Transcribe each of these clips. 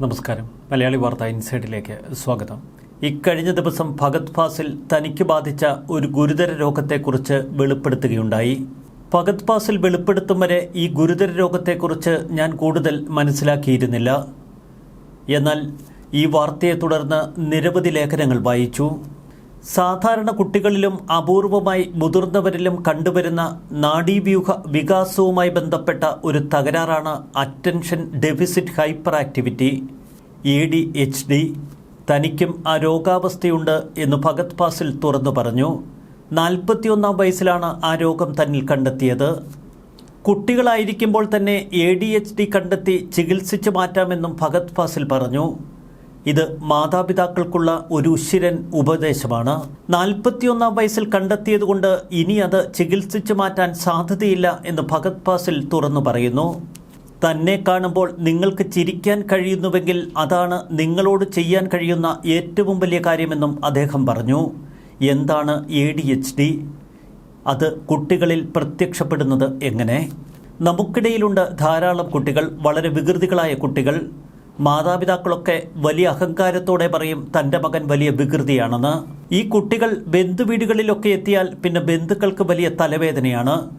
നമസ്കാരം. മലയാളി വാർത്ത ഇൻസൈഡിലേക്ക് സ്വാഗതം. ഇക്കഴിഞ്ഞ ദിവസം ഭഗത് ഫാസിൽ തനിക്ക് ബാധിച്ച ഒരു ഗുരുതര രോഗത്തെക്കുറിച്ച് വെളിപ്പെടുത്തുകയുണ്ടായി. ഭഗത് ഫാസിൽ വെളിപ്പെടുത്തും വരെ ഈ ഗുരുതര രോഗത്തെക്കുറിച്ച് ഞാൻ കൂടുതൽ മനസ്സിലാക്കിയിരുന്നില്ല. എന്നാൽ ഈ വാർത്തയെ തുടർന്ന് നിരവധി ലേഖനങ്ങൾ വായിച്ചു. സാധാരണ കുട്ടികളിലും അപൂർവമായി മുതിർന്നവരിലും കണ്ടുവരുന്ന നാഡീവ്യൂഹ വികാസവുമായി ബന്ധപ്പെട്ട ഒരു തകരാറാണ് attention deficit hyper activity A D H D തനിക്കും ആ രോഗാവസ്ഥയുണ്ട് എന്ന് ഭഗത് ഫാസിൽ തുറന്നു പറഞ്ഞു. നാൽപ്പത്തിയൊന്നാം വയസ്സിലാണ് ആ രോഗം തന്നിൽ കണ്ടെത്തിയത്. കുട്ടികളായിരിക്കുമ്പോൾ തന്നെ എ ഡി എച്ച് ഡി കണ്ടെത്തി ചികിത്സിച്ചു മാറ്റാമെന്നും ഭഗത് ഫാസിൽ പറഞ്ഞു. ഇത് മാതാപിതാക്കൾക്കുള്ള ഒരു ഉശിരൻ ഉപദേശമാണ്. നാൽപ്പത്തിയൊന്നാം വയസ്സിൽ കണ്ടെത്തിയതുകൊണ്ട് ഇനി അത് ചികിത്സിച്ചു മാറ്റാൻ സാധ്യതയില്ല എന്ന് ഭഗത് പാസിൽ തുറന്നു പറയുന്നു. തന്നെ കാണുമ്പോൾ നിങ്ങൾക്ക് ചിരിക്കാൻ കഴിയുന്നുവെങ്കിൽ അതാണ് നിങ്ങളോട് ചെയ്യാൻ കഴിയുന്ന ഏറ്റവും വലിയ കാര്യമെന്നും അദ്ദേഹം പറഞ്ഞു. എന്താണ് എ ഡി എച്ച് ഡി അത് കുട്ടികളിൽ പ്രത്യക്ഷപ്പെടുന്നത് എങ്ങനെ? നമുക്കിടയിലുണ്ട് ധാരാളം കുട്ടികൾ വളരെ വികൃതികളായ കുട്ടികൾ. മാതാപിതാക്കളൊക്കെ വലിയ അഹങ്കാരത്തോടെ പറയും തന്റെ മകൻ വലിയ വികൃതിയാണെന്ന്. ഈ കുട്ടികൾ ബന്ധുവീടുകളിലൊക്കെ എത്തിയാൽ പിന്നെ ബന്ധുക്കൾക്ക് വലിയ തലവേദനയാണ്.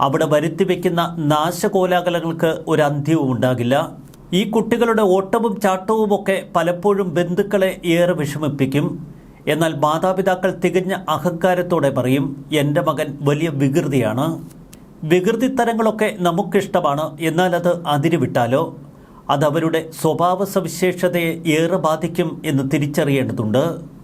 അവിടെ വരുത്തി വയ്ക്കുന്ന നാശകോലാകലങ്ങൾക്ക് ഒരു അന്ത്യവും ഉണ്ടാകില്ല. ഈ കുട്ടികളുടെ ഓട്ടവും ചാട്ടവും ഒക്കെ പലപ്പോഴും ബന്ധുക്കളെ ഏറെ വിഷമിപ്പിക്കും. എന്നാൽ മാതാപിതാക്കൾ തികഞ്ഞ അഹങ്കാരത്തോടെ പറയും എന്റെ മകൻ വലിയ വികൃതിയാണ്. വികൃതിത്തരങ്ങളൊക്കെ നമുക്കിഷ്ടമാണ്. എന്നാൽ അത് അതിരുവിട്ടാലോ? അത് അവരുടെ സ്വഭാവ സവിശേഷതയെ ഏറെ ബാധിക്കും എന്ന് തിരിച്ചറിയേണ്ടതുണ്ട്.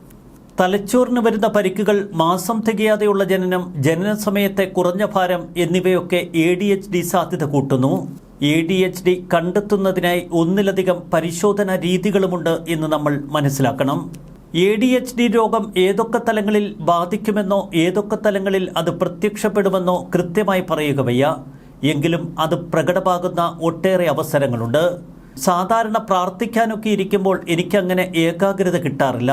തലച്ചോറിന് വരുന്ന പരിക്കുകൾ മാസം തികയാതെയുള്ള ജനനം ജനന സമയത്തെ കുറഞ്ഞ ഭാരം എന്നിവയൊക്കെ എ ഡി എച്ച് ഡി സാധ്യത കൂട്ടുന്നു. എ ഡി എച്ച് ഡി കണ്ടെത്തുന്നതിനായി ഒന്നിലധികം പരിശോധനാ രീതികളുമുണ്ട് എന്ന് നമ്മൾ മനസ്സിലാക്കണം. എ ഡി എച്ച് ഡി രോഗം ഏതൊക്കെ തലങ്ങളിൽ ബാധിക്കുമെന്നോ ഏതൊക്കെ തലങ്ങളിൽ അത് പ്രത്യക്ഷപ്പെടുമെന്നോ കൃത്യമായി പറയുക വയ്യ. എങ്കിലും അത് പ്രകടമാകുന്ന ഒട്ടേറെ അവസരങ്ങളുണ്ട്. സാധാരണ പ്രാർത്ഥിക്കാനൊക്കെ ഇരിക്കുമ്പോൾ എനിക്കങ്ങനെ ഏകാഗ്രത കിട്ടാറില്ല.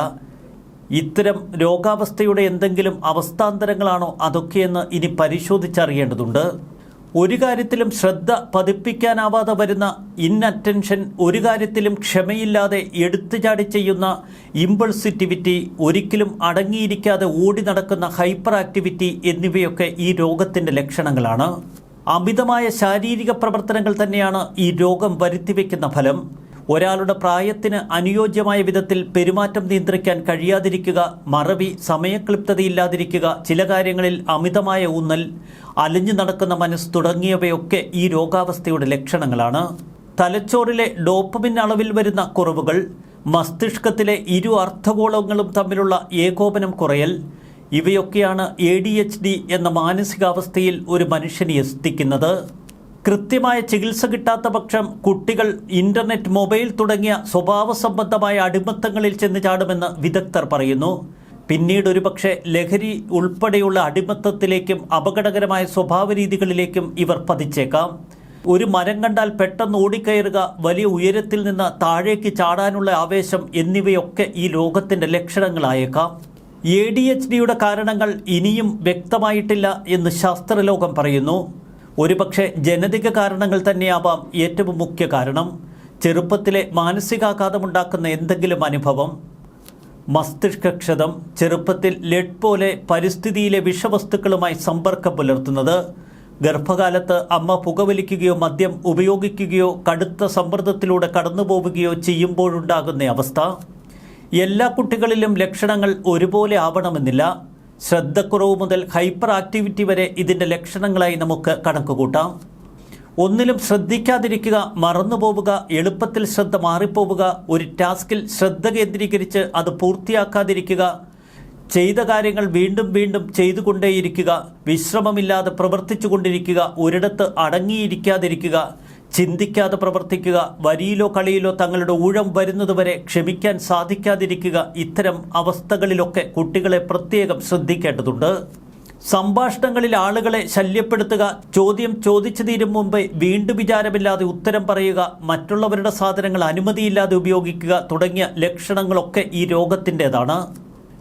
ഇത്തരം രോഗാവസ്ഥയുടെ എന്തെങ്കിലും അവസ്ഥാന്തരങ്ങളാണോ അതൊക്കെയെന്ന് ഇനി പരിശോധിച്ചറിയേണ്ടതുണ്ട്. ഒരു കാര്യത്തിലും ശ്രദ്ധ പതിപ്പിക്കാനാവാതെ വരുന്ന ഇൻഅറ്റൻഷൻ ഒരു കാര്യത്തിലും ക്ഷമയില്ലാതെ എടുത്തുചാടി ചെയ്യുന്ന ഇമ്പൾസിറ്റിവിറ്റി ഒരിക്കലും അടങ്ങിയിരിക്കാതെ ഓടി നടക്കുന്ന ഹൈപ്പർ ആക്ടിവിറ്റി എന്നിവയൊക്കെ ഈ രോഗത്തിന്റെ ലക്ഷണങ്ങളാണ്. അമിതമായ ശാരീരിക പ്രവർത്തനങ്ങൾ തന്നെയാണ് ഈ രോഗം വരുത്തിവെക്കുന്ന ഫലം. ഒരാളുടെ പ്രായത്തിന് അനുയോജ്യമായ വിധത്തിൽ പെരുമാറ്റം നിയന്ത്രിക്കാൻ കഴിയാതിരിക്കുക മറവി സമയക്ലിപ്തതയില്ലാതിരിക്കുക ചില കാര്യങ്ങളിൽ അമിതമായ ഊന്നൽ അലിഞ്ഞു നടക്കുന്ന മനസ്സ് തുടങ്ങിയവയൊക്കെ ഈ രോഗാവസ്ഥയുടെ ലക്ഷണങ്ങളാണ്. തലച്ചോറിലെ ഡോപ്പമിൻ അളവിൽ വരുന്ന കുറവുകൾ മസ്തിഷ്കത്തിലെ ഇരു അർത്ഥഗോളങ്ങളും തമ്മിലുള്ള ഏകോപനം കുറയൽ ഇവയൊക്കെയാണ് എ ഡി എച്ച് ഡി എന്ന മാനസികാവസ്ഥയിൽ ഒരു മനുഷ്യനെ എത്തിക്കുന്നത് കൃത്യമായ ചികിത്സ കിട്ടാത്ത പക്ഷം കുട്ടികൾ ഇന്റർനെറ്റ് മൊബൈൽ തുടങ്ങിയ സ്വഭാവ സംബന്ധമായ അടിമത്തങ്ങളിൽ ചെന്ന് ചാടുമെന്ന് വിദഗ്ധർ പറയുന്നു. പിന്നീട് ഒരുപക്ഷെ ലഹരി ഉൾപ്പെടെയുള്ള അടിമത്തത്തിലേക്കും അപകടകരമായ സ്വഭാവ രീതികളിലേക്കും ഇവർ പതിച്ചേക്കാം. ഒരു മരം കണ്ടാൽ പെട്ടെന്ന് ഓടിക്കയറുക വലിയ ഉയരത്തിൽ നിന്ന് താഴേക്ക് ചാടാനുള്ള ആവേശം എന്നിവയൊക്കെ ഈ രോഗത്തിന്റെ ലക്ഷണങ്ങളായേക്കാം. എ ഡി എച്ച് ഡിയുടെ കാരണങ്ങൾ ഇനിയും വ്യക്തമായിട്ടില്ല എന്ന് ശാസ്ത്രലോകം പറയുന്നു. ഒരുപക്ഷെ ജനതിക കാരണങ്ങൾ തന്നെയാവാം ഏറ്റവും മുഖ്യ കാരണം. ചെറുപ്പത്തിലെ മാനസികാഘാതമുണ്ടാക്കുന്ന എന്തെങ്കിലും അനുഭവം. മസ്തിഷ്കക്ഷതം ചെറുപ്പത്തിൽ ലെഡ് പോലെ പരിസ്ഥിതിയിലെ വിഷവസ്തുക്കളുമായി സമ്പർക്കം പുലർത്തുന്നത്. ഗർഭകാലത്ത് അമ്മ പുകവലിക്കുകയോ മദ്യം ഉപയോഗിക്കുകയോ കടുത്ത സമ്മർദ്ദത്തിലൂടെ കടന്നുപോവുകയോ ചെയ്യുമ്പോഴുണ്ടാകുന്ന അവസ്ഥ. എല്ലാ കുട്ടികളിലും ലക്ഷണങ്ങൾ ഒരുപോലെ ആവണമെന്നില്ല. ശ്രദ്ധക്കുറവ് മുതൽ ഹൈപ്പർ ആക്ടിവിറ്റി വരെ ഇതിന്റെ ലക്ഷണങ്ങളായി നമുക്ക് കണക്കുകൂട്ടാം. ഒന്നിലും ശ്രദ്ധിക്കാതിരിക്കുക മറന്നുപോവുക എളുപ്പത്തിൽ ശ്രദ്ധ മാറിപ്പോവുക ഒരു ടാസ്കിൽ ശ്രദ്ധ കേന്ദ്രീകരിച്ച് അത് പൂർത്തിയാക്കാതിരിക്കുക ചെയ്ത കാര്യങ്ങൾ വീണ്ടും വീണ്ടും ചെയ്തുകൊണ്ടേയിരിക്കുക വിശ്രമമില്ലാതെ പ്രവർത്തിച്ചു കൊണ്ടിരിക്കുക ഒരിടത്ത് അടങ്ങിയിരിക്കാതിരിക്കുക ചിന്തിക്കാതെ പ്രവർത്തിക്കുക വരിയിലോ കളിയിലോ തങ്ങളുടെ ഊഴം വരുന്നതുവരെ ക്ഷമിക്കാൻ സാധിക്കാതിരിക്കുക ഇത്തരം അവസ്ഥകളിലൊക്കെ കുട്ടികളെ പ്രത്യേകം ശ്രദ്ധിക്കേണ്ടതുണ്ട്. സംഭാഷണങ്ങളിൽ ആളുകളെ ശല്യപ്പെടുത്തുക ചോദ്യം ചോദിച്ചു തീരും മുമ്പ് വീണ്ടും വിചാരമില്ലാതെ ഉത്തരം പറയുക മറ്റുള്ളവരുടെ സാധനങ്ങൾ അനുമതിയില്ലാതെ ഉപയോഗിക്കുക തുടങ്ങിയ ലക്ഷണങ്ങളൊക്കെ ഈ രോഗത്തിന്റെതാണ്.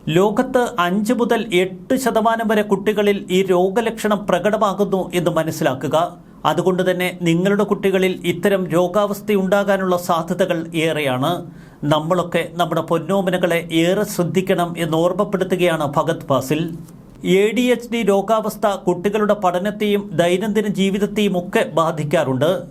ലോകത്ത് അഞ്ച് മുതൽ എട്ട് ശതമാനം വരെ കുട്ടികളിൽ ഈ രോഗലക്ഷണം പ്രകടമാകുന്നു എന്ന് മനസ്സിലാക്കുക. അതുകൊണ്ട് തന്നെ നിങ്ങളുടെ കുട്ടികളിൽ ഇത്തരം രോഗാവസ്ഥയുണ്ടാകാനുള്ള സാധ്യതകൾ ഏറെയാണ്. നമ്മളൊക്കെ നമ്മുടെ പൊന്നോമനകളെ ഏറെ ശ്രദ്ധിക്കണം എന്ന് ഓർമ്മപ്പെടുത്തുകയാണ് Bhagat Fazil A D H D രോഗാവസ്ഥ കുട്ടികളുടെ പഠനത്തെയും ദൈനംദിന ജീവിതത്തെയും ഒക്കെ ബാധിക്കാറുണ്ട്.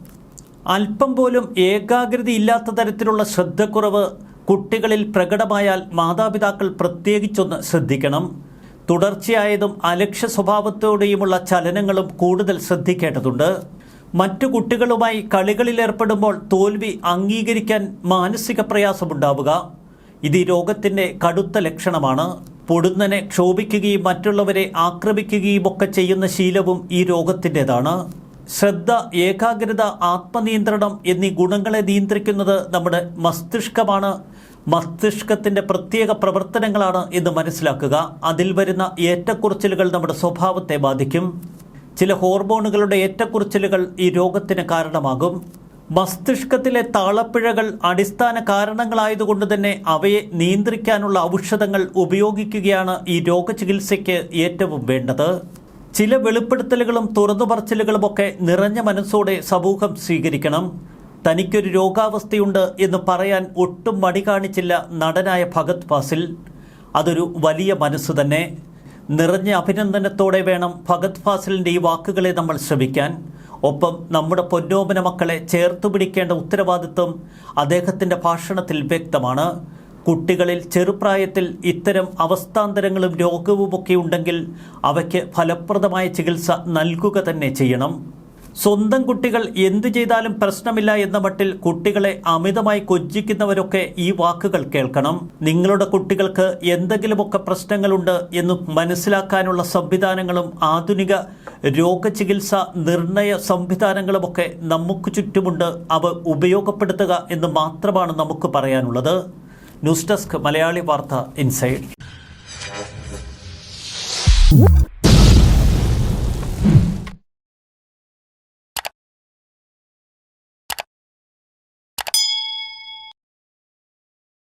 അല്പം പോലും ഏകാഗ്രത ഇല്ലാത്ത തരത്തിലുള്ള ശ്രദ്ധക്കുറവ് കുട്ടികളിൽ പ്രകടമായാൽ മാതാപിതാക്കൾ പ്രത്യേകിച്ചൊന്ന് ശ്രദ്ധിക്കണം. തുടർച്ചയായതും അലക്ഷ്യ സ്വഭാവത്തോടെയുമുള്ള ചലനങ്ങളും കൂടുതൽ ശ്രദ്ധിക്കേണ്ടതുണ്ട്. മറ്റു കുട്ടികളുമായി കളികളിലേർപ്പെടുമ്പോൾ തോൽവി അംഗീകരിക്കാൻ മാനസിക പ്രയാസമുണ്ടാവുക. ഇത് ഈ രോഗത്തിന്റെ കടുത്ത ലക്ഷണമാണ്. പൊടുന്നനെ ക്ഷോഭിക്കുകയും മറ്റുള്ളവരെ ആക്രമിക്കുകയും ഒക്കെ ചെയ്യുന്ന ശീലവും ഈ രോഗത്തിന്റെതാണ്. ശ്രദ്ധ ഏകാഗ്രത ആത്മനിയന്ത്രണം എന്നീ ഗുണങ്ങളെ നിയന്ത്രിക്കുന്നത് നമ്മുടെ മസ്തിഷ്കമാണ്. മസ്തിഷ്കത്തിന്റെ പ്രത്യേക പ്രവർത്തനങ്ങളാണ് എന്ന് മനസ്സിലാക്കുക. അതിൽ വരുന്ന ഏറ്റക്കുറച്ചിലുകൾ നമ്മുടെ സ്വഭാവത്തെ ബാധിക്കും. ചില ഹോർമോണുകളുടെ ഏറ്റക്കുറച്ചിലുകൾ ഈ രോഗത്തിന് കാരണമാകും. മസ്തിഷ്കത്തിലെ താളപ്പിഴകൾ അടിസ്ഥാന കാരണങ്ങളായതുകൊണ്ട് തന്നെ അവയെ നിയന്ത്രിക്കാനുള്ള ഔഷധങ്ങൾ ഉപയോഗിക്കുകയാണ് ഈ രോഗചികിത്സയ്ക്ക് ഏറ്റവും വേണ്ടത്. ചില വെളിപ്പെടുത്തലുകളും തുറന്നുപറച്ചിലുകളുമൊക്കെ നിറഞ്ഞ മനസ്സോടെ സമൂഹം സ്വീകരിക്കണം. തനിക്കൊരു രോഗാവസ്ഥയുണ്ട് എന്ന് പറയാൻ ഒട്ടും മടി കാണിച്ചില്ല നടനായ ഭഗത് ഫാസിൽ അതൊരു വലിയ മനസ്സ് തന്നെ. നിറഞ്ഞ അഭിനന്ദനത്തോടെ വേണം ഭഗത് ഫാസിലിന്റെ ഈ വാക്കുകളെ നമ്മൾ ശ്രമിക്കാൻ ഒപ്പം നമ്മുടെ പൊന്നോപന മക്കളെ ചേർത്ത് പിടിക്കേണ്ട ഉത്തരവാദിത്വം അദ്ദേഹത്തിന്റെ ഭാഷണത്തിൽ വ്യക്തമാണ്. കുട്ടികളിൽ ചെറുപ്രായത്തിൽ ഇത്തരം അവസ്ഥാന്തരങ്ങളും രോഗവുമൊക്കെ ഉണ്ടെങ്കിൽ അവയ്ക്ക് ഫലപ്രദമായ ചികിത്സ നൽകുക തന്നെ ചെയ്യണം. സ്വന്തം കുട്ടികൾ എന്തു ചെയ്താലും പ്രശ്നമില്ല എന്ന മട്ടിൽ കുട്ടികളെ അമിതമായി കൊച്ചിക്കുന്നവരൊക്കെ ഈ വാക്കുകൾ കേൾക്കണം. നിങ്ങളുടെ കുട്ടികൾക്ക് എന്തെങ്കിലുമൊക്കെ പ്രശ്നങ്ങളുണ്ട് എന്ന് മനസ്സിലാക്കാനുള്ള സംവിധാനങ്ങളും ആധുനിക രോഗചികിത്സ നിർണയ സംവിധാനങ്ങളുമൊക്കെ നമുക്ക് ചുറ്റുമുണ്ട്. അവ ഉപയോഗപ്പെടുത്തുക എന്ന് മാത്രമാണ് നമുക്ക് പറയാനുള്ളത്. ന്യൂസ് ഡെസ്ക് മലയാളി വാർത്ത ഇൻസൈഡ്.